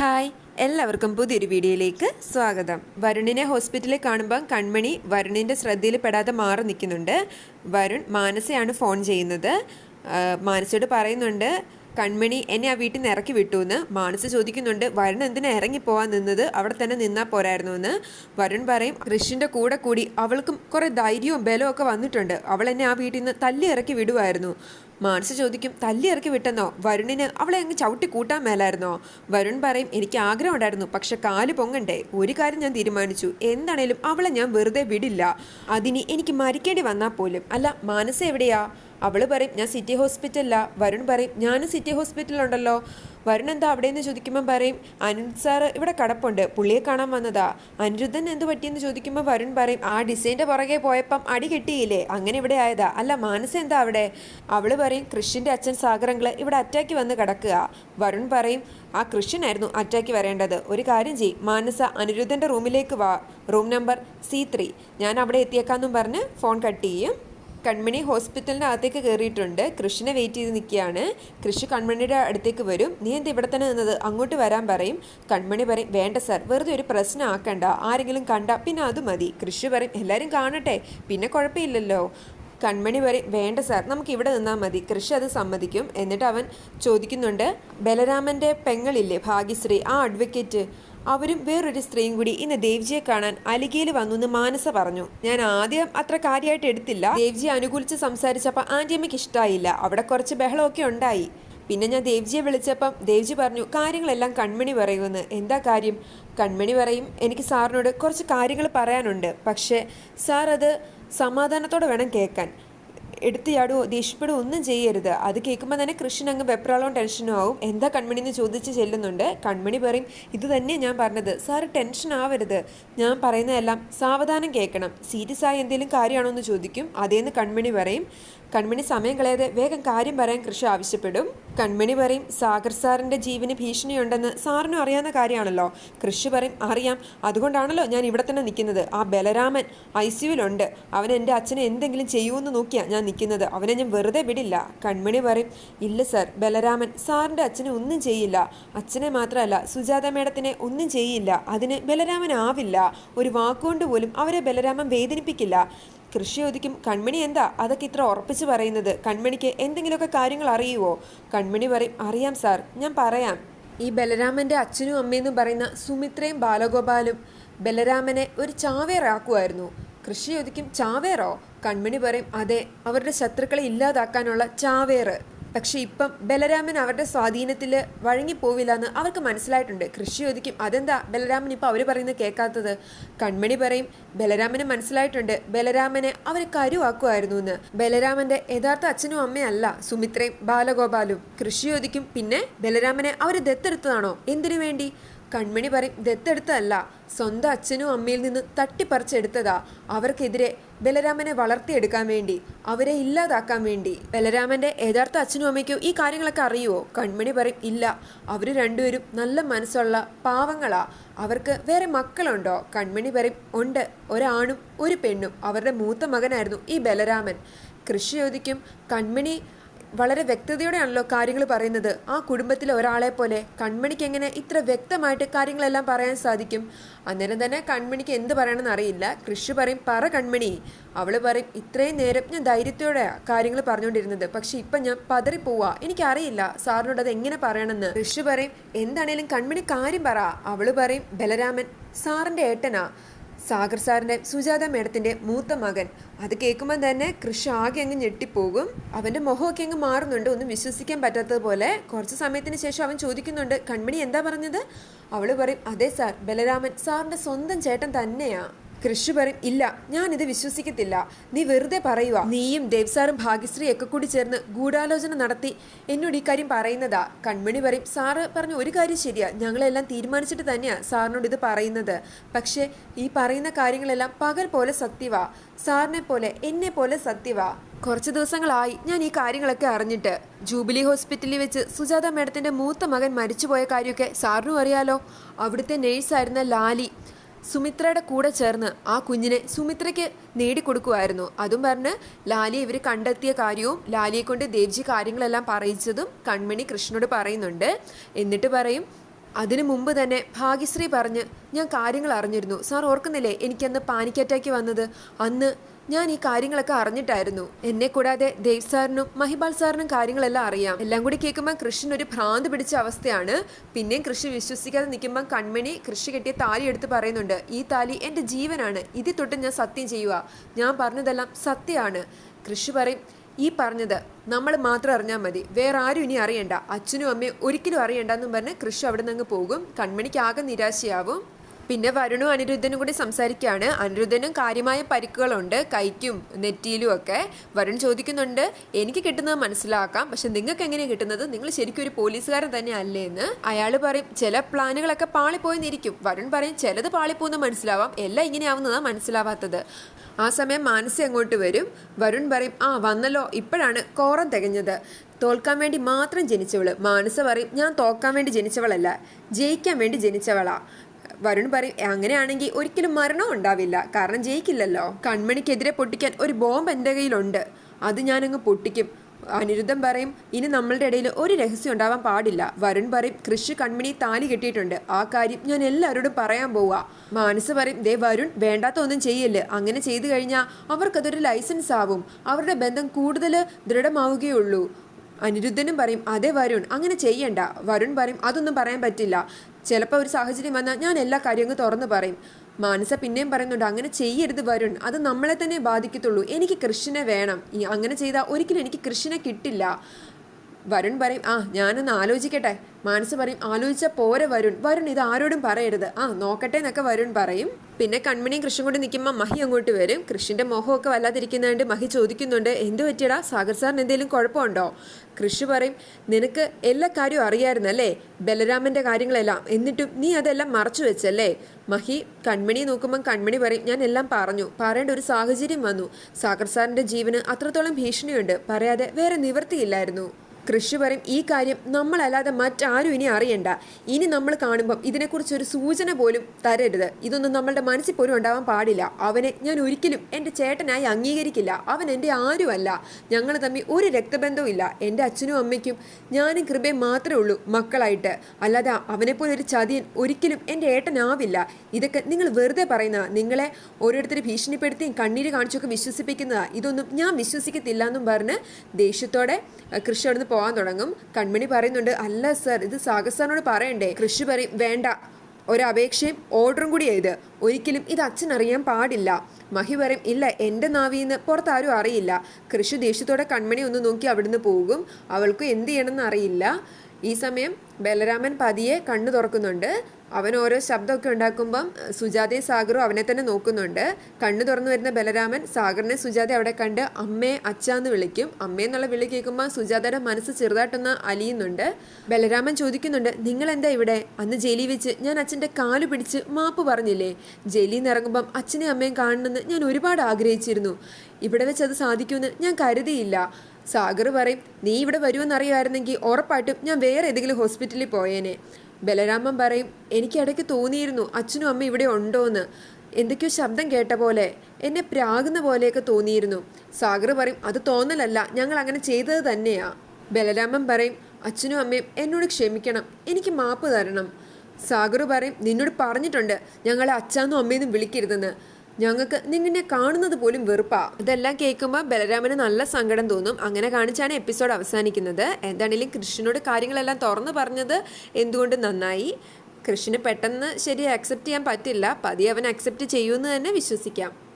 Hi എല്ലാവർക്കും പുതിയൊരു വീഡിയോയിലേക്ക് സ്വാഗതം. വരുണിനെ ഹോസ്പിറ്റലിൽ കാണുമ്പോൾ കൺമണി വരുണിന്റെ ശ്രദ്ധയിൽ പെടാതെ മാറി നിൽക്കുന്നുണ്ട്. വരുൺ മാനസയാണ് ഫോൺ ചെയ്യുന്നത്. മാനസയോട് പറയുന്നുണ്ട് കൺമണി എന്നെ ആ വീട്ടിൽ നിന്ന് ഇറക്കി വിട്ടു എന്ന് മാനസ ചോദിക്കുന്നുണ്ട് വരുൺ എന്തിനാ ഇറങ്ങി പോകാൻ നിന്നത്? അവിടെ തന്നെ നിന്നാൽ പോരായിരുന്നു എന്ന് വരുൺ പറയും കൃഷിന്റെ കൂടെ കൂടി അവൾക്കും കുറേ ധൈര്യവും ബലവും ഒക്കെ വന്നിട്ടുണ്ട്. അവൾ എന്നെ ആ വീട്ടിൽ നിന്ന് തല്ലി ഇറക്കി വിടുമായിരുന്നു മാനസ ചോദിക്കും തല്ലി ഇറക്കി വിട്ടെന്നോ? വരുണിന് അവളെ അങ്ങ് ചവിട്ടി കൂട്ടാൻ മേലായിരുന്നോ? വരുൺ പറയും എനിക്ക് ആഗ്രഹം ഉണ്ടായിരുന്നു പക്ഷെ കാൽ പൊങ്ങണ്ടേ. ഒരു കാര്യം ഞാൻ തീരുമാനിച്ചു. എന്താണേലും അവളെ ഞാൻ വെറുതെ വിടില്ല. അതിനി എനിക്ക് മരിക്കേണ്ടി വന്നാൽ പോലും. അല്ല മാനസ് എവിടെയാ? അവൾ പറയും ഞാൻ സിറ്റി ഹോസ്പിറ്റലില്ല വരുൺ പറയും ഞാനും സിറ്റി ഹോസ്പിറ്റലുണ്ടല്ലോ വരുൺ എന്താ അവിടെ നിന്ന് ചോദിക്കുമ്പോൾ പറയും അനിരുദ്ധ് സാറ് ഇവിടെ കടപ്പുണ്ട് പുള്ളിയെ കാണാൻ വന്നതാ. അനിരുദ്ധൻ എന്ത് പറ്റിയെന്ന് ചോദിക്കുമ്പോൾ വരുൺ പറയും ആ ഡിസൈന്റെ പുറകെ പോയപ്പം അടി കിട്ടിയില്ലേ അങ്ങനെ ഇവിടെ ആയതാ. അല്ല മാനസ എന്താ അവിടെ? അവൾ പറയും കൃഷിന്റെ അച്ഛൻ സാഗരങ്ങൾ ഇവിടെ അറ്റാക്ക് വന്ന് കിടക്കുക. വരുൺ പറയും ആ കൃഷ്ണനായിരുന്നു അറ്റാക്ക് വരേണ്ടത്. ഒരു കാര്യം ചെയ് മാനസ അനിരുദ്ധന്റെ റൂമിലേക്ക് വാ. Room number C three. ഞാൻ അവിടെ എത്തിയേക്കാന്നും പറഞ്ഞ് ഫോൺ കട്ട് ചെയ്യും. കൺമണി ഹോസ്പിറ്റലിന്റെ അകത്തേക്ക് കയറിയിട്ടുണ്ട്. കൃഷിനെ വെയിറ്റ് ചെയ്ത് നിൽക്കുകയാണ്. കൃഷി കൺമണിയുടെ അടുത്തേക്ക് വരും. നീ എന്താ ഇവിടെ തന്നെ നിന്നത്? അങ്ങോട്ട് വരാൻ പറയും. കൺമണി പറയും വേണ്ട സർ വെറുതെ ഒരു പ്രശ്നം ആക്കണ്ട. ആരെങ്കിലും കണ്ട പിന്നെ അത് മതി. കൃഷി പറയും എല്ലാവരും കാണട്ടെ. പിന്നെ കുഴപ്പമില്ലല്ലോ. കൺമണി പറയും വേണ്ട സാർ നമുക്ക് ഇവിടെ നിന്നാൽ മതി. കൃഷി അത് സമ്മതിക്കും. എന്നിട്ട് അവൻ ചോദിക്കുന്നുണ്ട് ബലരാമന്റെ പെങ്ങളില്ലേ ഭാഗ്യശ്രീ? ആ അഡ്വക്കേറ്റ് അവരും വേറൊരു സ്ത്രീയും കൂടി ഇന്ന് ദേവ്ജിയെ കാണാൻ അലികയിൽ വന്നു എന്ന് മാനസ പറഞ്ഞു. ഞാൻ ആദ്യം അത്ര കാര്യമായിട്ട് എടുത്തില്ല. ദേവ്ജിയെ അനുകൂലിച്ച് സംസാരിച്ചപ്പോൾ ആന്റിയമ്മയ്ക്ക് ഇഷ്ടമായില്ല അവിടെ കുറച്ച് ബഹളമൊക്കെ ഉണ്ടായി. പിന്നെ ഞാൻ ദേവ്ജിയെ വിളിച്ചപ്പം ദേവ്ജി പറഞ്ഞു കാര്യങ്ങളെല്ലാം കൺമണി പറയുമെന്ന്. എന്താ കാര്യം? കൺമണി പറയും എനിക്ക് സാറിനോട് കുറച്ച് കാര്യങ്ങൾ പറയാനുണ്ട്. പക്ഷേ സാർ അത് സമാധാനത്തോടെ വേണം കേൾക്കാൻ. എടുത്ത് ചാടുവോ ദേഷ്യപ്പെടുവോ ഒന്നും ചെയ്യരുത്. അത് കേൾക്കുമ്പോൾ തന്നെ കൃഷ്ണൻ അങ്ങ് വെപ്രാളവും ടെൻഷനും ആവും. എന്താ കൺമണി എന്ന് ചോദിച്ച് ചെല്ലുന്നുണ്ട്. കൺമണി പറയും ഇത് തന്നെയാണ് ഞാൻ പറഞ്ഞത്. സാറ് ടെൻഷൻ ആവരുത്. ഞാൻ പറയുന്നതെല്ലാം സാവധാനം കേൾക്കണം. സീരിയസ് ആയി എന്തെങ്കിലും കാര്യമാണോ എന്ന് ചോദിക്കും. അതേന്ന് കൺമണി പറയും. കൺമണി സമയം കളയാതെ വേഗം കാര്യം പറയാൻ കൃഷി ആവശ്യപ്പെടും. കൺമണി പറയും സാഗർ സാറിന്റെ ജീവന് ഭീഷണിയുണ്ടെന്ന് സാറിനും അറിയാവുന്ന കാര്യമാണല്ലോ. കൃഷി പറയും അറിയാം. അതുകൊണ്ടാണല്ലോ ഞാൻ ഇവിടെ തന്നെ നിൽക്കുന്നത്. ആ ബലരാമൻ ഐ സിയുവിലുണ്ട്. അവൻ എന്റെ അച്ഛനെ എന്തെങ്കിലും ചെയ്യുമെന്ന് നോക്കിയാണ് ഞാൻ നിൽക്കുന്നത്. അവനെ ഞാൻ വെറുതെ വിടില്ല. കൺമണി പറയും ഇല്ല സർ. ബലരാമൻ സാറിന്റെ അച്ഛനെ ഒന്നും ചെയ്യില്ല. അച്ഛനെ മാത്രമല്ല സുജാത മേഡത്തിനെ ഒന്നും ചെയ്യില്ല. അതിന് ബലരാമൻ ആവില്ല. ഒരു വാക്കുകൊണ്ട് പോലും അവരെ ബലരാമൻ വേദനിപ്പിക്കില്ല. കൃഷി ചോദിക്കും കൺമണി എന്താ? അതൊക്കെ ഇത്ര ഉറപ്പിച്ച് പറയുന്നത്. കൺമണിക്ക് എന്തെങ്കിലുമൊക്കെ കാര്യങ്ങൾ അറിയുവോ? കൺമണി പറയും അറിയാം സാർ ഞാൻ പറയാം. ഈ ബലരാമന്റെ അച്ഛനും അമ്മയെന്നും പറയുന്ന സുമിത്രയും ബാലഗോപാലും ബലരാമനെ ഒരു ചാവേറാക്കുമായിരുന്നു. കൃഷി ചോദിക്കും ചാവേറോ? കൺമണി പറയും അതെ അവരുടെ ശത്രുക്കളെ ഇല്ലാതാക്കാനുള്ള ചാവേറ്. പക്ഷെ ഇപ്പം ബലരാമൻ അവരുടെ സ്വാധീനത്തിൽ വഴങ്ങിപ്പോവില്ല എന്ന് അവർക്ക് മനസ്സിലായിട്ടുണ്ട്. കൃഷി ചോദിക്കും അതെന്താ ബലരാമൻ ഇപ്പം അവർ പറയുന്നത് കേൾക്കാത്തത്? കൺമണി പറയും ബലരാമന് മനസ്സിലായിട്ടുണ്ട്. ബലരാമനെ അവർ കരുവാക്കുമായിരുന്നു എന്ന് ബലരാമന്റെ യഥാർത്ഥ അച്ഛനും അമ്മയല്ല സുമിത്രയും ബാലഗോപാലും. കൃഷി ചോദിക്കും പിന്നെ ബലരാമനെ അവർ ദത്തെടുത്തതാണോ? എന്തിനു വേണ്ടി? കൺമണി പറയും ദത്തെടുത്തതല്ല. സ്വന്തം അച്ഛനും അമ്മയിൽ നിന്ന് തട്ടിപ്പറിച്ചെടുത്തതാ. അവർക്കെതിരെ ബലരാമനെ വളർത്തിയെടുക്കാൻ വേണ്ടി അവരെ ഇല്ലാതാക്കാൻ വേണ്ടി. ബലരാമന്റെ യഥാർത്ഥ അച്ഛനും അമ്മയ്ക്കും ഈ കാര്യങ്ങളൊക്കെ അറിയുമോ കൺമണി പറയും ഇല്ല. അവർ രണ്ടുപേരും നല്ല മനസ്സുള്ള പാവങ്ങളാ. അവർക്ക് വേറെ മക്കളുണ്ടോ? കൺമണി പറയും ഉണ്ട്. ഒരാണും ഒരു പെണ്ണും. അവരുടെ മൂത്ത മകനായിരുന്നു ഈ ബലരാമൻ. കൃഷി ചോദിക്കും കൺമണി വളരെ വ്യക്തതയോടെയാണല്ലോ കാര്യങ്ങൾ പറയുന്നത്. ആ കുടുംബത്തിലെ ഒരാളെ പോലെ കൺമണിക്ക് എങ്ങനെ ഇത്ര വ്യക്തമായിട്ട് കാര്യങ്ങളെല്ലാം പറയാൻ സാധിക്കും? അന്നേരം തന്നെ കൺമണിക്ക് എന്ത് പറയണമെന്ന് അറിയില്ല. കൃഷി പറയും പറ കൺമണി. അവൾ പറയും ഇത്രയും നേരം ഞാൻ ധൈര്യത്തോടെ കാര്യങ്ങൾ പറഞ്ഞുകൊണ്ടിരുന്നത്. പക്ഷെ ഇപ്പം ഞാൻ പതറിപ്പോവാ. എനിക്കറിയില്ല സാറിനോട് അത് എങ്ങനെ പറയണമെന്ന്. കൃഷി പറയും എന്താണേലും കൺമണി കാര്യം പറ. അവൾ പറയും ബലരാമൻ സാറിന്റെ ഏട്ടനാ. സാഗർ സാറിന്റെ സുജാത മേഡത്തിന്റെ മൂത്ത മകൻ. അത് കേൾക്കുമ്പോൾ തന്നെ കൃഷി ആകെ അങ്ങ് ഞെട്ടിപ്പോകും. അവന്റെ മുഖമൊക്കെ അങ്ങ് മാറുന്നുണ്ട്. ഒന്നും വിശ്വസിക്കാൻ പറ്റാത്തതുപോലെ കുറച്ച് സമയത്തിന് ശേഷം അവൻ ചോദിക്കുന്നുണ്ട് കൺമണി എന്താ പറഞ്ഞത്? അവൾ പറയും അതെ സാർ ബലരാമൻ സാറിന്റെ സ്വന്തം ചേട്ടൻ തന്നെയാ. കൃഷി പറയും ഇല്ല. ഞാൻ ഇത് വിശ്വസിക്കത്തില്ല. നീ വെറുതെ പറയുക. നീയും ദേവ്സാറും ഭാഗ്യശ്രീ ഒക്കെ കൂടി ചേർന്ന് ഗൂഢാലോചന നടത്തി എന്നോട് ഈ കാര്യം പറയുന്നതാ. കൺമണി പറയും സാറ് പറഞ്ഞ ഒരു കാര്യം ശരിയാ. ഞങ്ങളെല്ലാം തീരുമാനിച്ചിട്ട് തന്നെയാ സാറിനോട് ഇത് പറയുന്നത്. പക്ഷേ ഈ പറയുന്ന കാര്യങ്ങളെല്ലാം പകൽ പോലെ സത്യവാ. സാറിനെ പോലെ എന്നെ പോലെ സത്യവാ. കുറച്ച് ദിവസങ്ങളായി ഞാൻ ഈ കാര്യങ്ങളൊക്കെ അറിഞ്ഞിട്ട്. ജൂബിലി ഹോസ്പിറ്റലിൽ വെച്ച് സുജാത മേഡത്തിന്റെ മൂത്ത മകൻ മരിച്ചുപോയ കാര്യമൊക്കെ സാറിനും അറിയാലോ. അവിടുത്തെ നേഴ്സായിരുന്ന ലാലി. സുമിത്രയുടെ കൂടെ ചേർന്ന് ആ കുഞ്ഞിനെ സുമിത്രയ്ക്ക് നേടിക്കൊടുക്കുമായിരുന്നു അതും പറഞ്ഞ് ലാലിയെ ഇവർ കണ്ടെത്തിയ കാര്യവും ലാലിയെ കൊണ്ട് ദേവ്ജി കാര്യങ്ങളെല്ലാം പറയിച്ചതും കൺമണി കൃഷ്ണനോട് പറയുന്നുണ്ട്. എന്നിട്ട് പറയും അതിനു മുമ്പ് തന്നെ ഭാഗ്യശ്രീ പറഞ്ഞ് ഞാൻ കാര്യങ്ങൾ അറിഞ്ഞിരുന്നു. സാർ ഓർക്കുന്നില്ലേ എനിക്കന്ന് പാനിക് അറ്റാക്ക് വന്നത്? അന്ന് ഞാൻ ഈ കാര്യങ്ങളൊക്കെ അറിഞ്ഞിട്ടായിരുന്നു. എന്നെ കൂടാതെ ദേവ് സാറിനും മഹിബാൽ സാറിനും കാര്യങ്ങളെല്ലാം അറിയാം. എല്ലാം കൂടി കേൾക്കുമ്പോൾ കൃഷ്ണൻ ഒരു ഭ്രാന്ത് പിടിച്ച അവസ്ഥയാണ്. പിന്നെയും കൃഷി വിശ്വസിക്കാതെ നിൽക്കുമ്പോൾ കൺമണി കൃഷി കെട്ടിയ താലി എടുത്ത് പറയുന്നുണ്ട് ഈ താലി എന്റെ ജീവനാണ്. ഇതിൽ തൊട്ട് ഞാൻ സത്യം ചെയ്യുക. ഞാൻ പറഞ്ഞതെല്ലാം സത്യമാണ്. കൃഷി പറയും ഈ പറഞ്ഞത് നമ്മൾ മാത്രം അറിഞ്ഞാൽ മതി. വേറെ ആരും ഇനി അറിയണ്ട. അച്ഛനും അമ്മയും ഒരിക്കലും അറിയണ്ടെന്നും പറഞ്ഞ് കൃഷി അവിടെ നിന്ന് പോകും. കൺമണിക്ക് ആകെ നിരാശയാവും. പിന്നെ വരുണും അനിരുദ്ധനും കൂടി സംസാരിക്കുകയാണ്. അനിരുദ്ധനും കാര്യമായ പരിക്കുകളുണ്ട്. കൈക്കും നെറ്റിയിലും ഒക്കെ വരുൺ ചോദിക്കുന്നുണ്ട് എനിക്ക് കിട്ടുന്നത് മനസ്സിലാക്കാം പക്ഷെ നിങ്ങൾക്ക് എങ്ങനെയാണ് കിട്ടുന്നത്? നിങ്ങൾ ശരിക്കും ഒരു പോലീസുകാരൻ തന്നെ അല്ലേ എന്ന് അയാൾ പറയും ചില പ്ലാനുകളൊക്കെ പാളിപ്പോയിന്നിരിക്കും. വരുൺ പറയും ചിലത് പാളിപ്പോന്ന് മനസ്സിലാവാം. എല്ലാം ഇങ്ങനെയാവുന്നതാണ് മനസ്സിലാവാത്തത്. ആ സമയം മാനസി അങ്ങോട്ട് വരും. വരുൺ പറയും ആ വന്നല്ലോ. ഇപ്പോഴാണ് കോറം തികഞ്ഞത്. തോൽക്കാൻ വേണ്ടി മാത്രം ജനിച്ചവൾ. മാനസ പറയും ഞാൻ തോക്കാൻ വേണ്ടി ജനിച്ചവളല്ല ജയിക്കാൻ വേണ്ടി ജനിച്ചവളാ. വരുൺ പറയും അങ്ങനെയാണെങ്കിൽ ഒരിക്കലും മരണം ഉണ്ടാവില്ല. കാരണം ജയിക്കില്ലല്ലോ. കൺമണിക്കെതിരെ പൊട്ടിക്കാൻ ഒരു ബോംബ് എന്റെ കയ്യിലുണ്ട്. അത് ഞാനങ്ങ് പൊട്ടിക്കും. അനിരുദ്ധം പറയും ഇനി നമ്മളുടെ ഇടയിൽ ഒരു രഹസ്യം ഉണ്ടാവാൻ പാടില്ല. വരുൺ പറയും കൃഷി കൺമണി താലി കെട്ടിയിട്ടുണ്ട്. ആ കാര്യം ഞാൻ എല്ലാവരോടും പറയാൻ പോവാ. മാനസ് പറയും ദേ വരുൺ വേണ്ടാത്ത ഒന്നും ചെയ്യല്ലേ. അങ്ങനെ ചെയ്തു കഴിഞ്ഞാൽ അവർക്കതൊരു ലൈസൻസ് ആവും. അവരുടെ ബന്ധം കൂടുതൽ ദൃഢമാവുകയുള്ളൂ. അനിരുദ്ധനും പറയും അതെ വരുൺ അങ്ങനെ ചെയ്യണ്ട. വരുൺ പറയും അതൊന്നും പറയാൻ പറ്റില്ല. ചിലപ്പോൾ ഒരു സാഹചര്യം വന്നാൽ ഞാൻ എല്ലാ കാര്യങ്ങളും തുറന്നു പറയും. മാനസ പിന്നെയും പറയുന്നുണ്ട് അങ്ങനെ ചെയ്യരുത് വരുൺ. അത് നമ്മളെ തന്നെ ബാധിക്കത്തുള്ളൂ. എനിക്ക് കൃഷിനെ വേണം. അങ്ങനെ ചെയ്താൽ ഒരിക്കലും എനിക്ക് കൃഷിനെ കിട്ടില്ല. വരുൺ പറയും ആ ഞാനൊന്ന് ആലോചിക്കട്ടെ. മാനസ് പറയും ആലോചിച്ച പോരെ വരുൺ. വരുൺ ഇത് ആരോടും പറയരുത്. ആ നോക്കട്ടെ എന്നൊക്കെ വരുൺ പറയും. പിന്നെ കൺമണിയും കൃഷ്ണൻ കൊണ്ട് നിൽക്കുമ്പോൾ മഹി അങ്ങോട്ട് വരും. കൃഷിന്റെ മോഹമൊക്കെ വല്ലാതിരിക്കുന്നതുകൊണ്ട് മഹി ചോദിക്കുന്നുണ്ട് എന്ത് പറ്റിയടാ? സാഗർ സാറിന് എന്തെങ്കിലും കുഴപ്പമുണ്ടോ? കൃഷി പറയും നിനക്ക് എല്ലാ കാര്യവും അറിയായിരുന്നല്ലേ ബലരാമന്റെ കാര്യങ്ങളെല്ലാം. എന്നിട്ടും നീ അതെല്ലാം മറച്ചു വെച്ചല്ലേ? മഹി കൺമണി നോക്കുമ്പോൾ കൺമണി പറയും ഞാൻ എല്ലാം പറഞ്ഞു. പറയേണ്ട ഒരു സാഹചര്യം വന്നു. സാഗർ സാറിന്റെ ജീവന് അത്രത്തോളം ഭീഷണിയുണ്ട്. പറയാതെ വേറെ നിവൃത്തിയില്ലായിരുന്നു. കൃഷി പറയും ഈ കാര്യം നമ്മളല്ലാതെ മറ്റാരും ഇനി അറിയണ്ട. ഇനി നമ്മൾ കാണുമ്പം ഇതിനെക്കുറിച്ചൊരു സൂചന പോലും തരരുത്. ഇതൊന്നും നമ്മളുടെ മനസ്സിൽ പോലും ഉണ്ടാവാൻ പാടില്ല. അവനെ ഞാൻ ഒരിക്കലും എന്റെ ചേട്ടനായി അംഗീകരിക്കില്ല. അവൻ എന്റെ ആരുമല്ല. ഞങ്ങൾ തമ്മിൽ ഒരു രക്തബന്ധവും ഇല്ല. എന്റെ അച്ഛനും അമ്മയ്ക്കും ഞാനും കൃപയും മാത്രമേ ഉള്ളൂ മക്കളായിട്ട്. അല്ലാതെ അവനെപ്പോലെ ഒരു ചതിയൻ ഒരിക്കലും എന്റെ ഏട്ടനാവില്ല. ഇതൊക്കെ നിങ്ങൾ വെറുതെ പറയുന്ന നിങ്ങളെ ഓരോരുത്തർ ഭീഷണിപ്പെടുത്തിയും കണ്ണീര് കാണിച്ചൊക്കെ വിശ്വസിപ്പിക്കുന്നതാ. ഇതൊന്നും ഞാൻ വിശ്വസിക്കത്തില്ല എന്നും പറഞ്ഞ് ദേഷ്യത്തോടെ കൃഷി അവിടുന്ന് പോകാൻ തുടങ്ങും. കൺമണി പറയുന്നുണ്ട് അല്ല സർ ഇത് സാഗർ പറയണ്ടേ? കൃഷി പറയും വേണ്ട. ഒരപേക്ഷയും ഓർഡറും കൂടി ചെയ്ത് ഒരിക്കലും ഇത് അച്ഛൻ അറിയാൻ പാടില്ല. മഹി പറയും ഇല്ല എന്റെ നാവിന്ന് പുറത്താരും അറിയില്ല. കൃഷി ദേഷ്യത്തോടെ കൺമണി ഒന്ന് നോക്കി അവിടുന്ന് പോകും. അവൾക്ക് എന്ത് ചെയ്യണമെന്ന് അറിയില്ല. ഈ സമയം ബലരാമൻ പതിയെ കണ്ണു തുറക്കുന്നുണ്ട്. അവൻ ഓരോ ശബ്ദമൊക്കെ ഉണ്ടാക്കുമ്പം സുജാതയും സാഗറും അവനെ തന്നെ നോക്കുന്നുണ്ട്. കണ്ണു തുറന്നു വരുന്ന ബലരാമൻ സാഗറിനെ സുജാത അവിടെ കണ്ട് അമ്മേ അച്ഛാന്ന് വിളിക്കും. അമ്മേ എന്നുള്ള വിളി കേൾക്കുമ്പോൾ സുജാതയുടെ മനസ്സ് ചെറുതായിട്ടൊന്ന് അലിയുന്നുണ്ട്. ബലരാമൻ ചോദിക്കുന്നുണ്ട് നിങ്ങൾ എന്താ ഇവിടെ? അന്ന് ജയിലിൽ വെച്ച് ഞാൻ അച്ഛന്റെ കാൽ പിടിച്ച് മാപ്പ് പറഞ്ഞില്ലേ? ജയിലിൽ നിന്ന് ഇറങ്ങുമ്പം അച്ഛനെയും അമ്മയും കാണണമെന്ന് ഞാൻ ഒരുപാട് ആഗ്രഹിച്ചിരുന്നു. ഇവിടെ വെച്ച് അത് സാധിക്കുമെന്ന് ഞാൻ കരുതിയില്ല. സാഗർ പറയും നീ ഇവിടെ വരുമെന്നറിയുമായിരുന്നെങ്കിൽ ഉറപ്പായിട്ടും ഞാൻ വേറെ ഏതെങ്കിലും ഹോസ്പിറ്റലിൽ പോയേനെ. ബലരാമൻ പറയും എനിക്ക് ഇടയ്ക്ക് തോന്നിയിരുന്നു അച്ഛനും അമ്മ ഇവിടെ ഉണ്ടോയെന്ന് എന്തൊക്കെയോ ശബ്ദം കേട്ട പോലെ എന്നെ പ്രാകുന്ന പോലെയൊക്കെ തോന്നിയിരുന്നു. സാഗർ പറയും അത് തോന്നലല്ല ഞങ്ങൾ അങ്ങനെ ചെയ്തത് തന്നെയാ. ബലരാമൻ പറയും അച്ഛനും അമ്മയും എന്നോട് ക്ഷമിക്കണം എനിക്ക് മാപ്പ് തരണം. സാഗർ പറയും നിന്നോട് പറഞ്ഞിട്ടുണ്ട് ഞങ്ങളെ അച്ഛനും അമ്മയെന്നും വിളിക്കരുതെന്ന്. ഞങ്ങൾക്ക് നിന്നെ കാണുന്നത് പോലും വെറുപ്പാ. ഇതെല്ലാം കേൾക്കുമ്പോൾ ബലരാമന് നല്ല സങ്കടം തോന്നും. അങ്ങനെ കാണിച്ചാണ് എപ്പിസോഡ് അവസാനിക്കുന്നത്. എന്താണെങ്കിലും കൃഷ്ണനോട് കാര്യങ്ങളെല്ലാം തുറന്നു പറഞ്ഞത് എന്തുകൊണ്ട് നന്നായി? കൃഷ്ണന് പെട്ടെന്ന് ശരി അക്സെപ്റ്റ് ചെയ്യാൻ പറ്റില്ല. പതിയെ അവൻ അക്സെപ്റ്റ് ചെയ്യുമെന്ന് തന്നെ വിശ്വസിക്കാം.